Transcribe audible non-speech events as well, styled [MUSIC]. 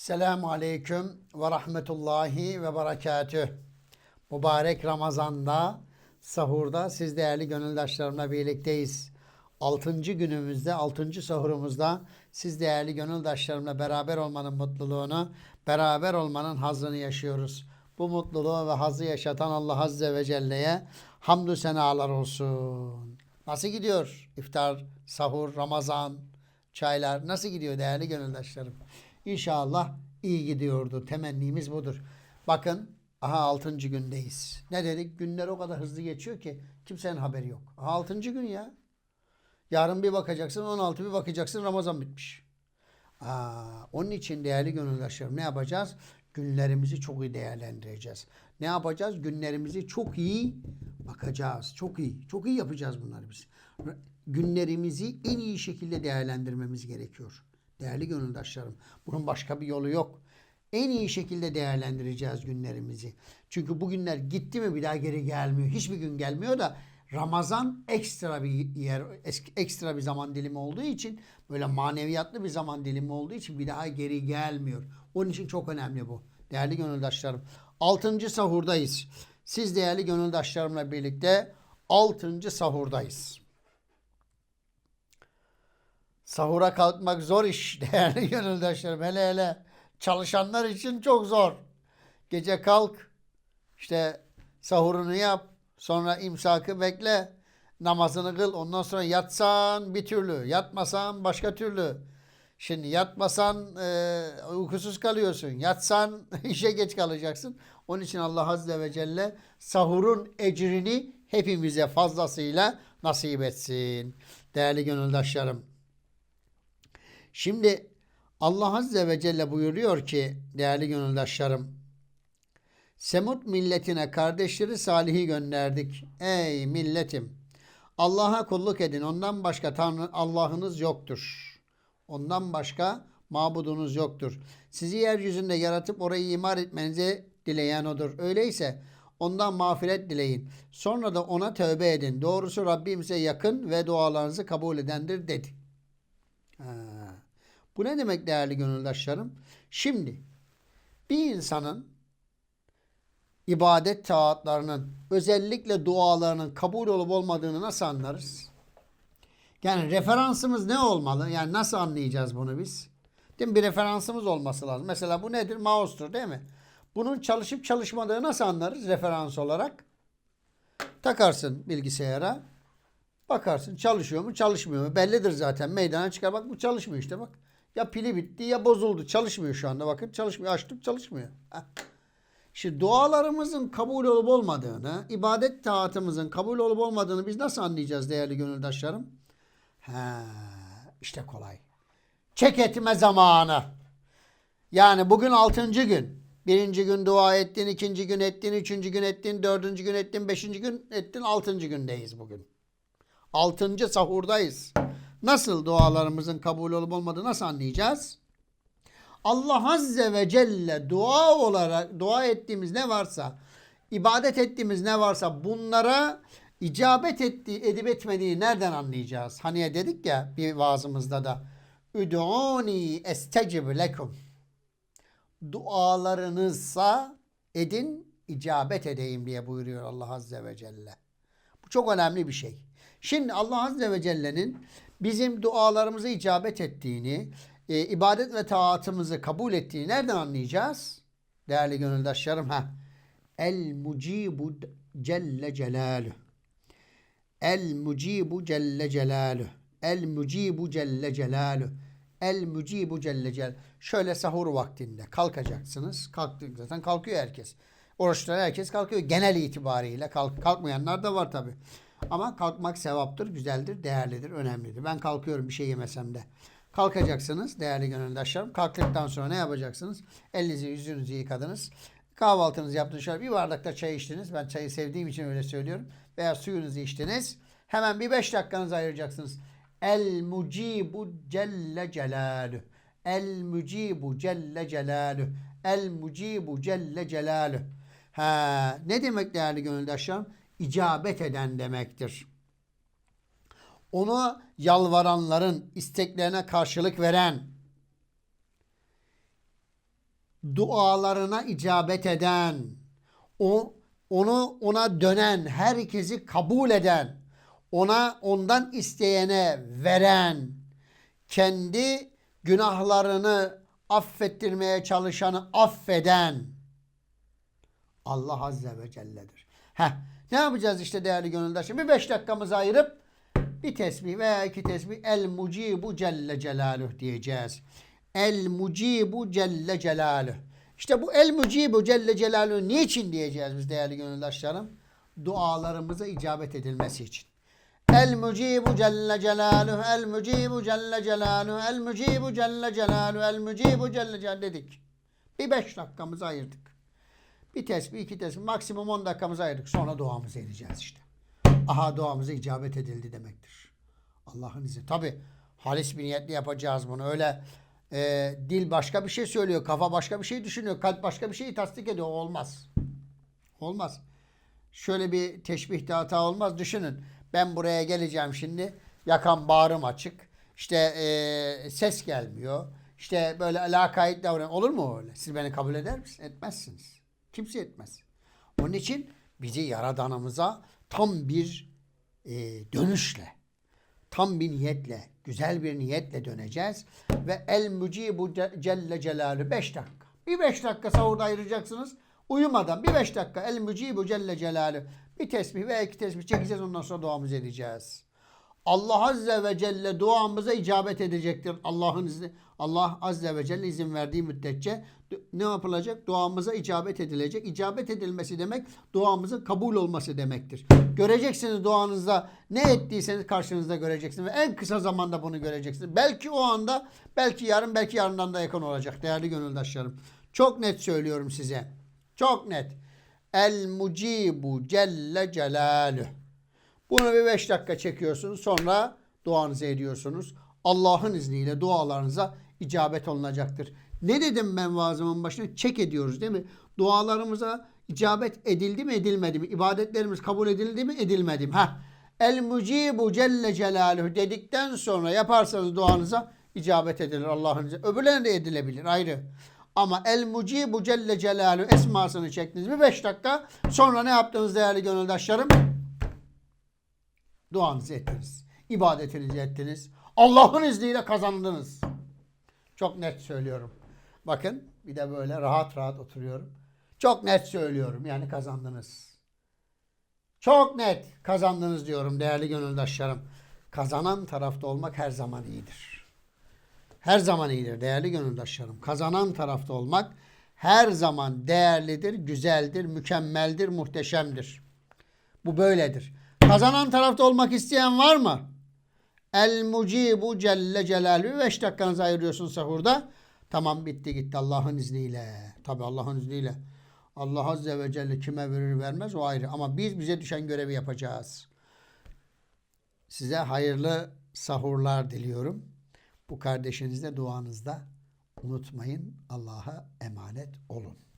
Selamun Aleyküm ve Rahmetullahi ve Berekatüh. Mübarek Ramazan'da, sahurda siz değerli gönüldaşlarımla birlikteyiz. Altıncı günümüzde, altıncı sahurumuzda siz değerli gönüldaşlarımla beraber olmanın mutluluğunu, beraber olmanın hazzını yaşıyoruz. Bu mutluluğu ve hazzı yaşatan Allah Azze ve Celle'ye hamdü senalar olsun. Nasıl gidiyor iftar, sahur, Ramazan, çaylar nasıl gidiyor değerli gönüldaşlarım? İnşallah iyi gidiyordu. Temennimiz budur. Bakın aha 6. gündeyiz. Ne dedik? Günler o kadar hızlı geçiyor ki kimsenin haberi yok. Aha 6. gün ya. Yarın bir bakacaksın 16 bir bakacaksın Ramazan bitmiş. Aa, onun için değerli gönüldaşlarım ne yapacağız? Günlerimizi çok iyi değerlendireceğiz. Ne yapacağız? Günlerimizi çok iyi bakacağız. Çok iyi. Çok iyi yapacağız bunları biz. Günlerimizi en iyi şekilde değerlendirmemiz gerekiyor. Değerli gönüldaşlarım. Bunun başka bir yolu yok. En iyi şekilde değerlendireceğiz günlerimizi. Çünkü bu günler gitti mi bir daha geri gelmiyor. Hiçbir gün gelmiyor da Ramazan ekstra bir yer, ekstra bir zaman dilimi olduğu için böyle maneviyatlı bir zaman dilimi olduğu için bir daha geri gelmiyor. Onun için çok önemli bu. Değerli gönüldaşlarım. Altıncı sahurdayız. Siz değerli gönüldaşlarımla birlikte altıncı sahurdayız. Sahura kalkmak zor iş [LAUGHS] değerli gönüldaşlarım. Hele hele çalışanlar için çok zor. Gece kalk, işte sahurunu yap, sonra imsakı bekle, namazını kıl. Ondan sonra yatsan bir türlü, yatmasan başka türlü. Şimdi yatmasan e, uykusuz kalıyorsun. Yatsan [LAUGHS] işe geç kalacaksın. Onun için Allah Azze ve Celle sahurun ecrini hepimize fazlasıyla nasip etsin. Değerli gönüldaşlarım. Şimdi Allah Azze ve Celle buyuruyor ki değerli gönüldaşlarım Semud milletine kardeşleri Salih'i gönderdik. Ey milletim Allah'a kulluk edin. Ondan başka Tanrı Allah'ınız yoktur. Ondan başka mabudunuz yoktur. Sizi yeryüzünde yaratıp orayı imar etmenizi dileyen odur. Öyleyse ondan mağfiret dileyin. Sonra da ona tövbe edin. Doğrusu Rabbim size yakın ve dualarınızı kabul edendir dedi. Ha. Bu ne demek değerli gönüldaşlarım? Şimdi bir insanın ibadet taatlarının özellikle dualarının kabul olup olmadığını nasıl anlarız? Yani referansımız ne olmalı? Yani nasıl anlayacağız bunu biz? Değil mi? Bir referansımız olması lazım. Mesela bu nedir? Mouse'tur değil mi? Bunun çalışıp çalışmadığını nasıl anlarız referans olarak? Takarsın bilgisayara. Bakarsın çalışıyor mu çalışmıyor mu? Bellidir zaten. Meydana çıkar bak bu çalışmıyor işte bak. Ya pili bitti ya bozuldu. Çalışmıyor şu anda bakın. Çalışmıyor. Açtık çalışmıyor. Şimdi dualarımızın kabul olup olmadığını, ibadet taatımızın kabul olup olmadığını biz nasıl anlayacağız değerli gönüldaşlarım? He, işte kolay. Çek etme zamanı. Yani bugün altıncı gün. Birinci gün dua ettin, ikinci gün ettin, üçüncü gün ettin, dördüncü gün ettin, beşinci gün ettin, altıncı gündeyiz bugün. Altıncı sahurdayız. Nasıl dualarımızın kabul olup olmadığını nasıl anlayacağız? Allah Azze ve Celle dua olarak dua ettiğimiz ne varsa, ibadet ettiğimiz ne varsa bunlara icabet ettiği, edip etmediği nereden anlayacağız? Hani dedik ya bir vaazımızda da Üdûni estecib lekum Dualarınızsa edin, icabet edeyim diye buyuruyor Allah Azze ve Celle. Bu çok önemli bir şey. Şimdi Allah Azze ve Celle'nin bizim dualarımızı icabet ettiğini, e, ibadet ve taatımızı kabul ettiğini nereden anlayacağız? Değerli gönüldaşlarım ha. El mucibu celle celaluhu. El mucibu celle celaluhu. El mucibu celle celaluhu. El mucibu celle celaluhu. Şöyle sahur vaktinde kalkacaksınız. Kalktık zaten kalkıyor herkes. Oruçlar herkes kalkıyor. Genel itibariyle kalk, kalkmayanlar da var tabi. Ama kalkmak sevaptır, güzeldir, değerlidir, önemlidir. Ben kalkıyorum bir şey yemesem de. Kalkacaksınız değerli gönüldaşlarım. Kalktıktan sonra ne yapacaksınız? Elinizi yüzünüzü yıkadınız. Kahvaltınızı yaptınız. Şöyle bir bardakta çay içtiniz. Ben çayı sevdiğim için öyle söylüyorum. Veya suyunuzu içtiniz. Hemen bir beş dakikanızı ayıracaksınız. El mucibu celle celalü. El mucibu celle celalü. El mucibu celle celalü. Ha, ne demek değerli gönüldaşlarım? İcabet eden demektir. Ona yalvaranların isteklerine karşılık veren, dualarına icabet eden, o onu ona dönen, herkesi kabul eden, ona ondan isteyene veren, kendi günahlarını affettirmeye çalışanı affeden Allah Azze ve Celle'dir. Heh, ne yapacağız işte değerli gönüldaşım? Bir beş dakikamızı ayırıp bir tesbih veya iki tesbih El Mucibu Celle Celaluhu diyeceğiz. El Mucibu Celle Celaluhu. İşte bu El Mucibu Celle Celaluhu niçin diyeceğiz biz değerli gönüldaşlarım? Dualarımıza icabet edilmesi için. El Mucibu Celle Celaluhu, El Mucibu Celle Celaluhu, El Mucibu Celle Celaluhu, El Mucibu Celle Celaluhu dedik. Bir beş dakikamızı ayırdık. Bir tesbih, iki tesbih, maksimum 10 dakikamızı ayırdık. Sonra duamızı edeceğiz işte. Aha duamıza icabet edildi demektir. Allah'ın izniyle. Tabi halis bir niyetle yapacağız bunu. Öyle e, dil başka bir şey söylüyor, kafa başka bir şey düşünüyor, kalp başka bir şeyi tasdik ediyor. Olmaz. Olmaz. Şöyle bir teşbihte hata olmaz. Düşünün. Ben buraya geleceğim şimdi. Yakan bağrım açık. İşte e, ses gelmiyor. İşte böyle lakayt davran. Olur mu öyle? Siz beni kabul eder misiniz? Etmezsiniz. Kimse etmez. Onun için bizi Yaradanımıza tam bir e, dönüşle, tam bir niyetle, güzel bir niyetle döneceğiz. Ve el mucibu ce- celle celaluhu 5 dakika. Bir 5 dakika sahurda ayıracaksınız. Uyumadan bir 5 dakika el mucibu celle celaluhu bir tesbih veya iki tesbih çekeceğiz ondan sonra duamızı edeceğiz. Allah Azze ve Celle duamıza icabet edecektir. Allah'ın izni, Allah Azze ve Celle izin verdiği müddetçe ne yapılacak? Duamıza icabet edilecek. İcabet edilmesi demek duamızın kabul olması demektir. Göreceksiniz duanızda ne ettiyseniz karşınızda göreceksiniz ve en kısa zamanda bunu göreceksiniz. Belki o anda, belki yarın, belki yarından da yakın olacak değerli gönüldaşlarım. Çok net söylüyorum size. Çok net. El mucibu celle celaluhu. Bunu bir 5 dakika çekiyorsunuz. Sonra duanızı ediyorsunuz. Allah'ın izniyle dualarınıza icabet olunacaktır. Ne dedim ben vaazımın başına? Çek ediyoruz değil mi? Dualarımıza icabet edildi mi edilmedi mi? İbadetlerimiz kabul edildi mi edilmedi mi? Ha. El mucibu celle celaluhu dedikten sonra yaparsanız duanıza icabet edilir Allah'ın izniyle. Öbürlerine de edilebilir ayrı. Ama El Mucibu Celle Celaluhu esmasını çektiniz. Bir 5 dakika sonra ne yaptınız değerli gönüldaşlarım? Duanızı ettiniz. ibadetinizi ettiniz. Allah'ın izniyle kazandınız. Çok net söylüyorum. Bakın bir de böyle rahat rahat oturuyorum. Çok net söylüyorum. Yani kazandınız. Çok net kazandınız diyorum değerli gönüldaşlarım. Kazanan tarafta olmak her zaman iyidir. Her zaman iyidir değerli gönüldaşlarım. Kazanan tarafta olmak her zaman değerlidir, güzeldir, mükemmeldir, muhteşemdir. Bu böyledir. Kazanan tarafta olmak isteyen var mı? El mucibu celle celaluhu. 5 dakikanızı ayırıyorsun sahurda. Tamam bitti gitti Allah'ın izniyle. Tabi Allah'ın izniyle. Allah Azze ve Celle kime verir vermez o ayrı. Ama biz bize düşen görevi yapacağız. Size hayırlı sahurlar diliyorum. Bu kardeşiniz de duanızda unutmayın. Allah'a emanet olun.